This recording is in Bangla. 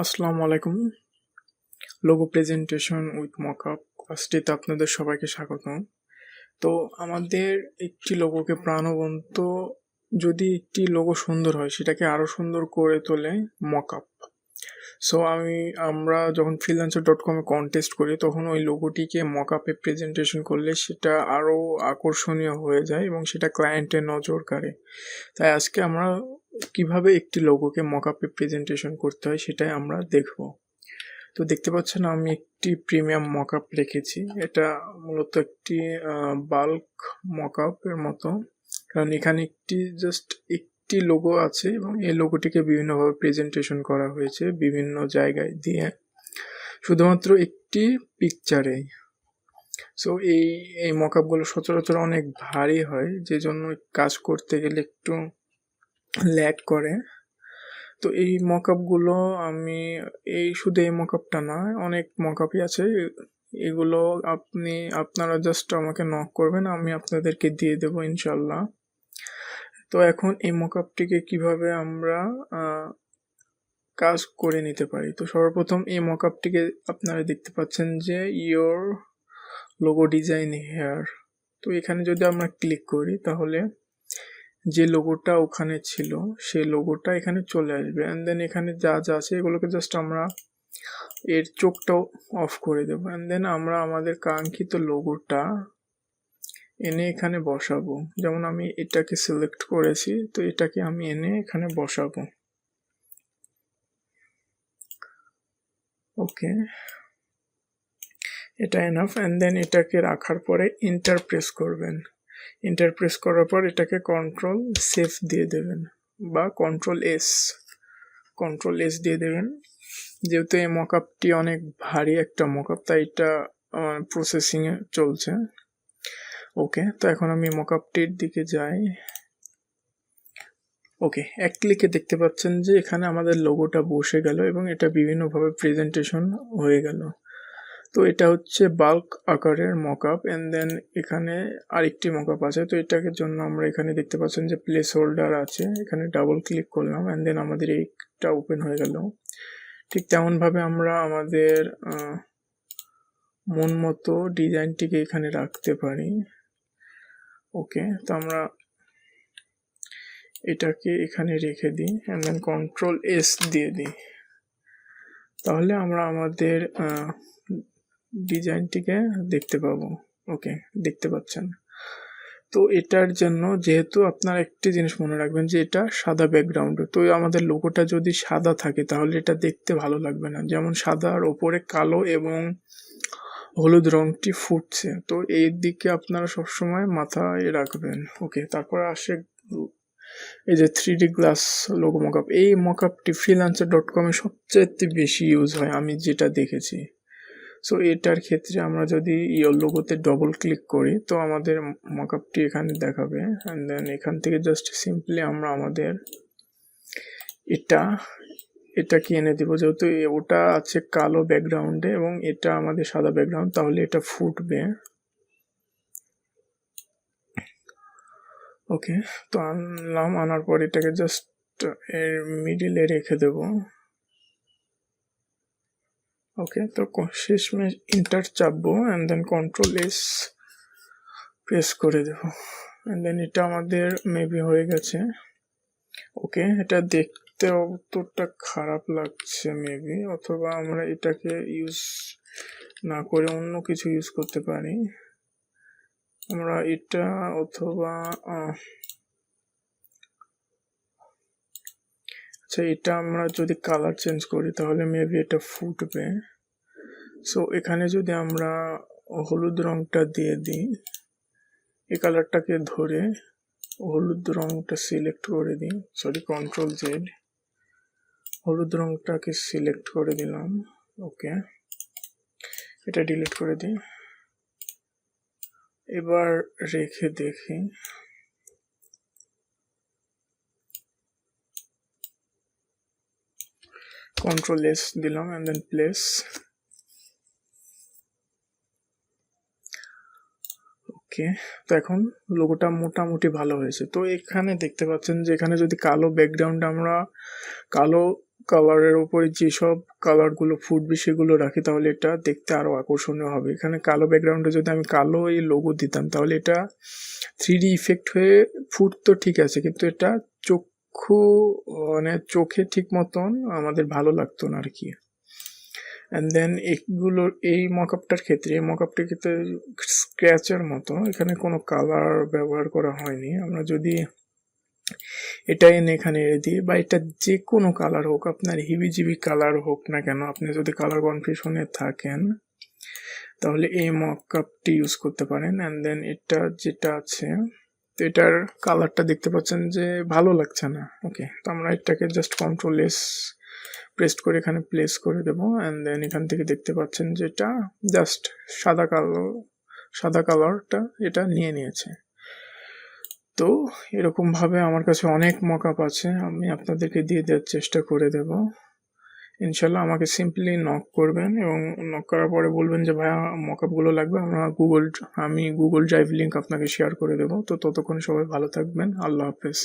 আসসালামু আলাইকুম। লোগো প্রেজেন্টেশন উইথ মকআপ ক্লাসটিতে আপনাদের সবাইকে স্বাগত। তো আমাদের একটি লোগোকে প্রাণবন্ত যদি একটি লোগো সুন্দর হয়, সেটাকে আরও সুন্দর করে তোলে মকআপ সো আমি, আমরা যখন ফ্রিল্যান্সার ডট কমে কন্টেস্ট করি, তখন ওই লোগোটিকে মকআপে প্রেজেন্টেশন করলে সেটা আরও আকর্ষণীয় হয়ে যায় এবং সেটা ক্লায়েন্টের নজর কাড়ে। তাই আজকে আমরা কীভাবে একটি লোগোকে মকআপে প্রেজেন্টেশন করতে হয় সেটাই আমরা দেখব। তো দেখতে পাচ্ছেন আমি একটি প্রিমিয়াম মকআপ রেখেছি। এটা মূলত একটি বাল্ক মকআপের মতো। কারণ এখানে একটি জাস্ট একটি লোগো আছে এবং এই লোগোটিকে বিভিন্নভাবে প্রেজেন্টেশন করা হয়েছে বিভিন্ন জায়গায় দিয়ে। শুধুমাত্র একটি পিকচারে সো এই এই মকআপগুলো সচরাচর অনেক ভারী হয় যে জন্য কাজ করতে গেলে একটু ল্যাক করে। তো এই মকআপগুলো আমি, এই শুধু এই মকআপটা না অনেক মকআপই আছে। এগুলো আপনি, আপনারা জাস্ট আমাকে নক করবেন, আমি আপনাদেরকে দিয়ে দেবো ইনশাল্লাহ তো এখন এই মকআপটিকে কীভাবে আমরা কাজ করে নিতে পারি? তো সর্বপ্রথম এই মকআপটিকে আপনারা দেখতে পাচ্ছেন যে ইয়োর লোগো ডিজাইন হেয়ার তো এখানে যদি আমরা ক্লিক করি, তাহলে যে লোগোটা ওখানে ছিল, সেই লোগোটা এখানে চলে আসবে। অ্যান্ড দেন এখানে যা যা আছে, এগুলোকে জাস্ট আমরা এর চোখটাও অফ করে দেবো। অ্যান্ড দেন আমরা আমাদের কাঙ্ক্ষিত লোগোটা এনে এখানে বসাবো। যেমন আমি এটাকে সিলেক্ট করেছি, তো এটাকে আমি এনে এখানে বসাবো। ওকে এটা এনাফ অ্যান্ড দেন এটাকে রাখার পরে ইন্টার প্রেস করবেন। ইন্টার প্রেস করার পর এটাকে কন্ট্রোল সেফ দিয়ে দেবেন বা কন্ট্রোল এস কন্ট্রোল এস দিয়ে দেবেন। যেহেতু এই মকআপটি অনেক ভারী একটা মকআপ তাই এটা প্রসেসিংয়ে চলছে। ওকে তো এখন আমি মকআপটির দিকে যাই। ওকে এক ক্লিকে দেখতে পাচ্ছেন যে এখানে আমাদের লোগোটা বসে গেল এবং এটা বিভিন্নভাবে প্রেজেন্টেশন হয়ে গেল। তো এটা হচ্ছে বাল্ক আকারের মকআপ অ্যান্ড দেন এখানে আরেকটি মকআপ আছে। তো এটাকে জন্য আমরা এখানে দেখতে পাচ্ছেন যে প্লেস হোল্ডার আছে। এখানে ডাবল ক্লিক করলাম অ্যান্ড দেন আমাদের এইটা ওপেন হয়ে গেল। ঠিক তেমনভাবে আমরা আমাদের মন মতো ডিজাইনটিকে এখানে রাখতে পারি। ওকে, তো আমরা এটাকে এখানে রেখে দিই অ্যান্ড দেন কন্ট্রোল এস দিয়ে দিই। তাহলে আমরা আমাদের ডিজাইনটিকে দেখতে পাবো। ওকে, দেখতে পাচ্ছেন। তো এটার জন্য যেহেতু আপনার একটি জিনিস মনে রাখবেন যে এটা সাদা ব্যাকগ্রাউন্ডে তো আমাদের লোগোটা যদি সাদা থাকে তাহলে এটা দেখতে ভালো লাগবে না। যেমন সাদার ওপরে কালো এবং হলুদ রংটি ফুটছে, তো এই দিকে আপনারা সবসময় মাথায় রাখবেন। ওকে, তারপর আসে এই যে three D glass logo mockup এই মকআপটি ফ্রিলান্সার ডট কমে সবচেয়ে বেশি ইউজ হয়, আমি যেটা দেখেছি। সো এটার ক্ষেত্রে আমরা যদি ইয়োর লোগোতে ডবল ক্লিক করি, তো আমাদের মকআপটি এখানে দেখাবে। অ্যান্ড দেন এখান থেকে জাস্ট সিম্পলি আমরা আমাদের এটা, এটাকে এনে দিব। যেহেতু ওটা আছে কালো ব্যাকগ্রাউন্ডে এবং এটা আমাদের সাদা ব্যাকগ্রাউন্ড তাহলে এটা ফুটবে। ওকে তো আনলাম, আনার পর এটাকে জাস্ট এর মিডিলে রেখে দেব। ওকে তো ক- শেষমেশ ইন্টার চাপবো and then control S press করে দেবো। অ্যান্ড দেন এটা আমাদের মেবি হয়ে গেছে। ওকে এটা দেখতে অতটা খারাপ লাগছে মেবি অথবা আমরা এটাকে ইউজ না করে অন্য কিছু ইউজ করতে পারি। আমরা এটা অথবা আচ্ছা এটা আমরা যদি কালার চেঞ্জ করি তাহলে মেবি এটা ফুটবে। সো এখানে যদি আমরা হলুদ রংটা দিয়ে দিই, এই কালারটাকে ধরে হলুদ রংটা সিলেক্ট করে দিই সরি কন্ট্রোল জেড হলুদ রংটাকে সিলেক্ট করে দিলাম, ওকে, এটা ডিলিট করে দিই। এবার রেখে দেখি কন্ট্রোল এস দিলাম অ্যান্ড দেন প্লেস ওকে, তো এখন লোগোটা মোটামুটি ভালো হয়েছে। তো এখানে দেখতে পাচ্ছেন যে এখানে যদি কালো ব্যাকগ্রাউন্ড আমরা কালো কালারের উপরে যেসব কালারগুলো ফুটবে সেগুলো রাখি, তাহলে এটা দেখতে আরও আকর্ষণীয় হবে। এখানে কালো ব্যাকগ্রাউন্ডে যদি আমি কালো এই লোগো দিতাম, তাহলে এটা থ্রি ইফেক্ট হয়ে ফুটতো ঠিক আছে, কিন্তু এটা চক্ষু মানে চোখে ঠিক মতন আমাদের ভালো লাগতো না আর কি। অ্যান্ড দেন এগুলোর এই মকআপটার ক্ষেত্রে, এই মকআপটার ক্ষেত্রে স্ক্র্যাচের মতো। এখানে কোনো কালার ব্যবহার করা হয়নি। আমরা যদি এটা এনে এখানে এনে দিই, বা এটা যে কোনো কালার হোক, আপনার হিবিজিবি কালার হোক না কেন, আপনি যদি কালার কনফিউশনে থাকেন, তাহলে এই মকআপটি ইউজ করতে পারেন। অ্যান্ড দেন এটা যেটা আছে, তো এটার কালারটা দেখতে পাচ্ছেন যে ভালো লাগছে না। ওকে তো আমরা এটাকে জাস্ট কন্ট্রোল এস প্রেস করে এখানে প্লেস করে দেবো অ্যান্ড দেন এখান থেকে দেখতে পাচ্ছেন যে এটা জাস্ট সাদা কালো, সাদা কালারটা এটা নিয়ে নিয়েছে। তো এরকমভাবে আমার কাছে অনেক মকআপ আছে, আমি আপনাদেরকে দিয়ে দেওয়ার চেষ্টা করে দেব। ইনশাল্লাহ আমাকে সিম্পলি নক করবেন এবং নক করার পরে বলবেন যে, ভাইয়া মকআপগুলো লাগবে, আমরা গুগল আমি গুগল ড্রাইভ লিঙ্ক আপনাকে শেয়ার করে দেবো। তো ততক্ষণ সবাই ভালো থাকবেন, আল্লাহ হাফেজ।